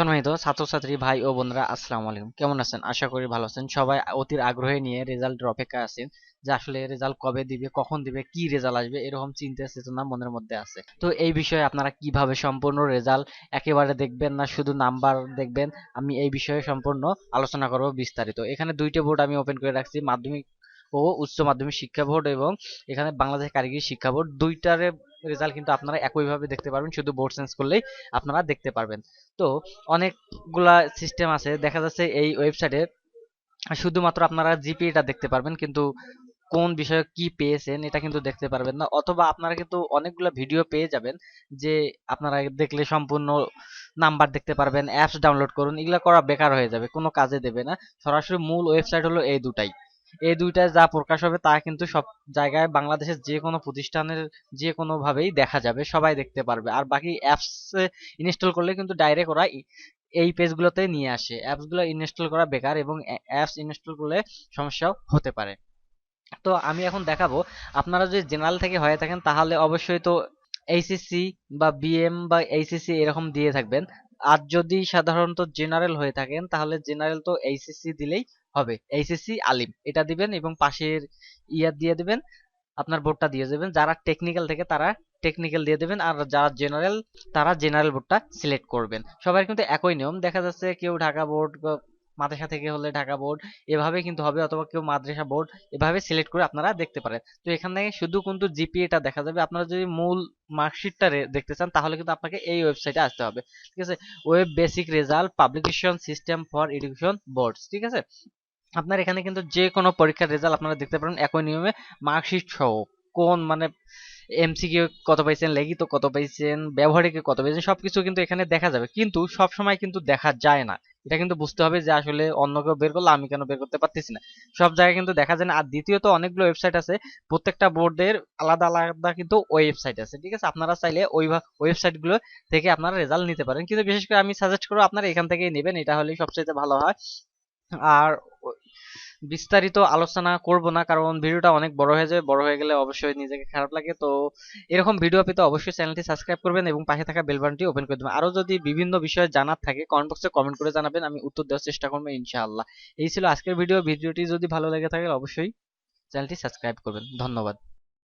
সম্মানিত ছাত্রছাত্রী, ভাই ও বোনরা, আসসালামু আলাইকুম। কেমন আছেন? আশা করি ভালো আছেন। সবাই অতির আগ্রহে নিয়ে রেজাল্টের অপেক্ষায় আছেন যে আসলে রেজাল্ট কবে দিবে, কখন দিবে, কি রেজাল্ট আসবে, এরকম চিন্তা চেতনা মনের মধ্যে আছে। তো এই বিষয়ে আপনারা কীভাবে সম্পূর্ণ রেজাল্ট একেবারে দেখবেন না, শুধু নাম্বার দেখবেন, আমি এই বিষয়ে সম্পূর্ণ আলোচনা করব বিস্তারিত। এখানে দুইটা বোর্ড আমি ওপেন করে রাখছি, মাধ্যমিক ও উচ্চ মাধ্যমিক শিক্ষা বোর্ড এবং এখানে বাংলাদেশ কারিগরি শিক্ষা বোর্ড। দুইটারে রেজাল্ট কিন্তু আপনারা একইভাবে দেখতে পারবেন, শুধু বোর্ড চেঞ্জ করলেই আপনারা দেখতে পারবেন। তো অনেকগুলা সিস্টেম আছে, দেখা যাচ্ছে এই ওয়েবসাইটে শুধুমাত্র আপনারা জিপিএটা দেখতে পারবেন, কিন্তু কোন বিষয়ে কি পেয়েছেন এটা কিন্তু দেখতে পারবেন না, অথবা আপনারা কিন্তু অনেকগুলো ভিডিও পেয়ে যাবেন যে আপনারা দেখলে সম্পূর্ণ নাম্বার দেখতে পারবেন অ্যাপস ডাউনলোড করুন, এগুলো করা বেকার হয়ে যাবে, কোনো কাজে দেবে না। সরাসরি মূল ওয়েবসাইট হলো এই দুটাই। এই দুইটায় যা প্রকাশ হবে তা কিন্তু সব জায়গায় বাংলাদেশের যে কোনো প্রতিষ্ঠানের যে কোনো ভাবেই দেখা যাবে, সবাই দেখতে পারবে। আর বাকি অ্যাপস ইনস্টল করলে কিন্তু ডাইরেক্ট ওরা এই পেজগুলোতে নিয়ে আসে। অ্যাপসগুলো ইনস্টল করা বেকার এবং অ্যাপস ইনস্টল করলে সমস্যাও হতে পারে। তো আমি এখন দেখাবো, আপনারা যদি জেনারেল থেকে হয়ে থাকেন তাহলে অবশ্যই তো এইচএসসি বা বিএম বা এইচএসসি এরকম দিয়ে থাকবেন। আর যদি সাধারণত জেনারেল হয়ে থাকেন, তাহলে জেনারেল তো এইচএসসি দিলেই হবে। এইচএসসি আলিম, এটা দিবেন এবং পাশের ইয়ার দিয়ে দিবেন, আপনার বোর্ডটা দিয়ে দেবেন। যারা টেকনিক্যাল থেকে, তারা টেকনিক্যাল দিয়ে দেবেন। আর যারা জেনারেল তারা জেনারেল বোর্ডটা সিলেক্ট করবেন। সবার কিন্তু একই নিয়ম। দেখা যাচ্ছে কেউ ঢাকা বোর্ড মাদ্রাসা থেকে হলে ঢাকা বোর্ড, এভাবে কিন্তু হবে অথবা কেউ মাদ্রাসা বোর্ড, এভাবে সিলেক্ট করে আপনারা দেখতে পারেন। তো এখান থেকে শুধু কিন্তু জিপিএটা দেখা যাবে। আপনারা যদি মূল মার্কশিটটা দেখতে চান, তাহলে কিন্তু আপনাকে এই ওয়েবসাইটে আসতে হবে। ঠিক আছে? Web based result publication system for education boards ঠিক আছে? আপনার এখানে কিন্তু যে কোনো পরীক্ষার রেজাল্ট আপনারা দেখতে পারেন একই নিয়মে। মার্কশিট সহ, কোন মানে এমসিকিউ কত পাইছেন লেগিত কত পাইছেন, ব্যবহারিকে কত পাইছেন, সবকিছু কিন্তু এখানে দেখা যাবে। কিন্তু সব সময় কিন্তু দেখা যায় না। এটা কিন্তু বুঝতে হবে যে আসলে অন্য কেউ বের করলে আমি কেন বের করতে পারতেছি না। সব জায়গায় কিন্তু দেখা যায় না। আর দ্বিতীয়ত অনেকগুলো ওয়েবসাইট আছে, প্রত্যেকটা বোর্ডের আলাদা আলাদা কিন্তু ওয়েবসাইট আছে, ঠিক আছে? আপনারা চাইলে ওই ওয়েবসাইটগুলো থেকে আপনারা রেজাল্ট নিতে পারেন। কিন্তু বিশেষ করে আমি সাজেস্ট করব আপনারা এখান থেকেই নেবেন, এটা হলেই সবচেয়ে ভালো হয়। আর বিস্তারিত আলোচনা করব না, কারণ ভিডিওটা অনেক বড় হয়ে যাবে বড় হয়ে গেলে অবশ্যই নিজেকে খারাপ লাগে। তো এরকম ভিডিও পেতে অবশ্যই চ্যানেলটি সাবস্ক্রাইব করবেন এবং পাশে থাকা বেল বাটনটি ওপেন করে দেবেন। আরও যদি বিভিন্ন বিষয়ে জানার থাকে কমেন্ট বক্সে কমেন্ট করে জানাবেন, আমি উত্তর দেওয়ার চেষ্টা করব ইনশাআল্লাহ। এই ছিল আজকের ভিডিও। ভিডিওটি যদি ভালো লেগে থাকে, অবশ্যই চ্যানেলটি সাবস্ক্রাইব করবেন। ধন্যবাদ।